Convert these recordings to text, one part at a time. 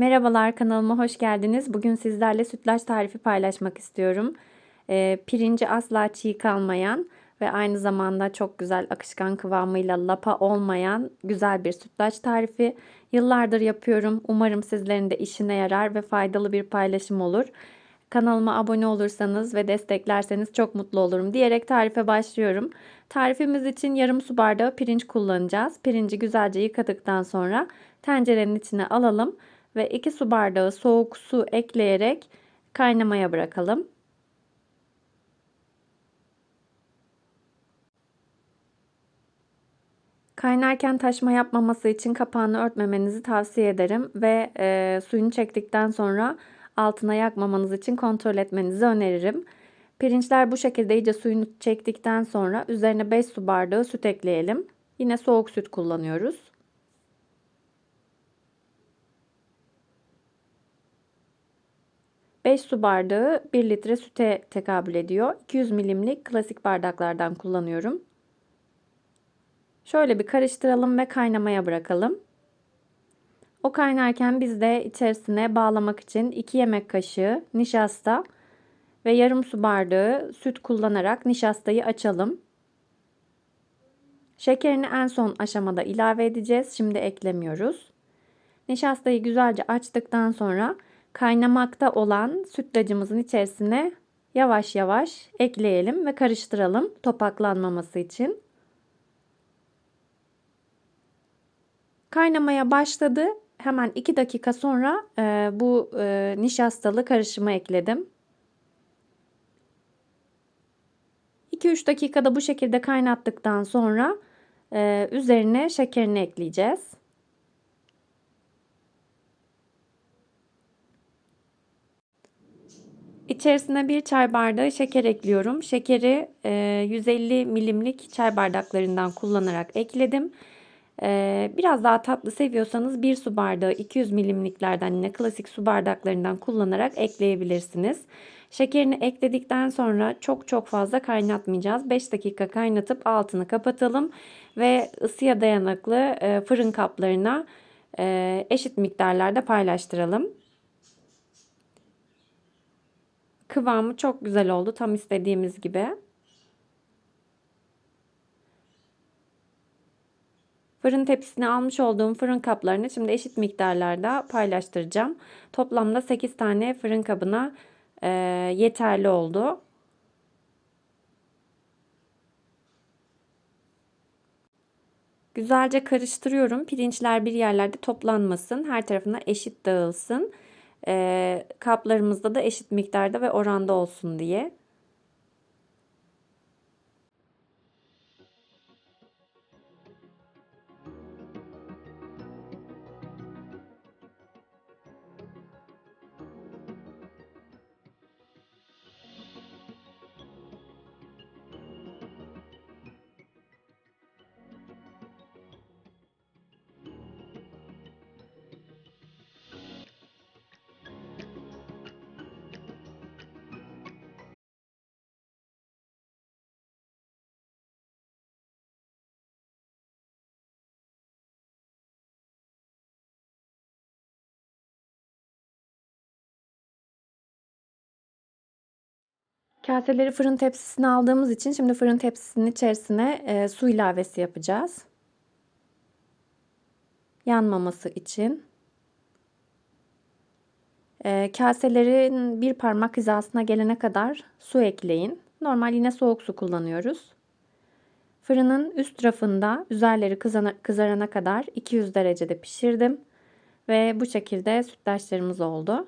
Merhabalar kanalıma hoş geldiniz. Bugün sizlerle sütlaç tarifi paylaşmak istiyorum. Ee, pirinci asla çiğ kalmayan ve aynı zamanda çok güzel akışkan kıvamıyla lapa olmayan güzel bir sütlaç tarifi. Yıllardır yapıyorum. Umarım sizlerin de işine yarar ve faydalı bir paylaşım olur. Kanalıma abone olursanız ve desteklerseniz çok mutlu olurum diyerek tarife başlıyorum. Tarifimiz için yarım su bardağı pirinç kullanacağız. Pirinci güzelce yıkadıktan sonra tencerenin içine alalım ve 2 su bardağı soğuk su ekleyerek kaynamaya bırakalım. Kaynarken taşma yapmaması için kapağını örtmemenizi tavsiye ederim ve e, suyunu çektikten sonra altına yakmamanız için kontrol etmenizi öneririm. Pirinçler bu şekilde iyice suyunu çektikten sonra üzerine 5 su bardağı süt ekleyelim. Yine soğuk süt kullanıyoruz. 5 su bardağı 1 litre süte tekabül ediyor. 200 milimlik klasik bardaklardan kullanıyorum. Şöyle bir karıştıralım ve kaynamaya bırakalım. O kaynarken biz de içerisine bağlamak için 2 yemek kaşığı nişasta ve yarım su bardağı süt kullanarak nişastayı açalım. Şekerini en son aşamada ilave edeceğiz. Şimdi eklemiyoruz. Nişastayı güzelce açtıktan sonra kaynamakta olan sütlacımızın içerisine yavaş yavaş ekleyelim ve karıştıralım topaklanmaması için. Kaynamaya başladı. Hemen 2 dakika sonra e, bu e, nişastalı karışımı ekledim. 2-3 dakikada bu şekilde kaynattıktan sonra e, üzerine şekerini ekleyeceğiz. İçerisine bir çay bardağı şeker ekliyorum. Şekeri 150 e, milimlik çay bardaklarından kullanarak ekledim. E, biraz daha tatlı seviyorsanız bir su bardağı 200 milimliklerden yine klasik su bardaklarından kullanarak ekleyebilirsiniz. Şekerini ekledikten sonra çok çok fazla kaynatmayacağız. 5 dakika kaynatıp altını kapatalım ve ısıya dayanıklı e, fırın kaplarına eşit miktarlarda paylaştıralım. Kıvamı çok güzel oldu. Tam istediğimiz gibi. Fırın tepsisine almış olduğum fırın kaplarını şimdi eşit miktarlarda paylaştıracağım. Toplamda 8 tane fırın kabına e, yeterli oldu. Güzelce karıştırıyorum. Pirinçler bir yerlerde toplanmasın. Her tarafına eşit dağılsın kaplarımızda da eşit miktarda ve oranda olsun diye. Kaseleri fırın tepsisine aldığımız için şimdi fırın tepsisinin içerisine e, su ilavesi yapacağız. Yanmaması için. E, kaselerin bir parmak hizasına gelene kadar su ekleyin. Normal yine soğuk su kullanıyoruz. Fırının üst rafında üzerleri kızana, kızarana kadar 200 derecede pişirdim. Ve bu şekilde sütlaçlarımız oldu.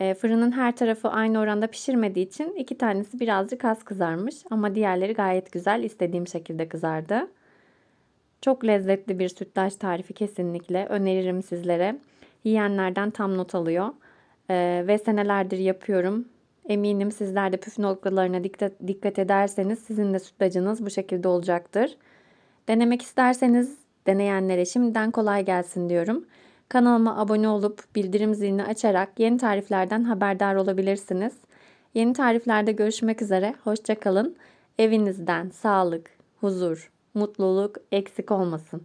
E, fırının her tarafı aynı oranda pişirmediği için iki tanesi birazcık az kızarmış ama diğerleri gayet güzel istediğim şekilde kızardı. Çok lezzetli bir sütlaç tarifi kesinlikle öneririm sizlere. Yiyenlerden tam not alıyor e, ve senelerdir yapıyorum. Eminim sizler de püf noktalarına dikkat ederseniz sizin de sütlacınız bu şekilde olacaktır. Denemek isterseniz deneyenlere şimdiden kolay gelsin diyorum. Kanalıma abone olup bildirim zilini açarak yeni tariflerden haberdar olabilirsiniz. Yeni tariflerde görüşmek üzere. Hoşçakalın. Evinizden sağlık, huzur, mutluluk eksik olmasın.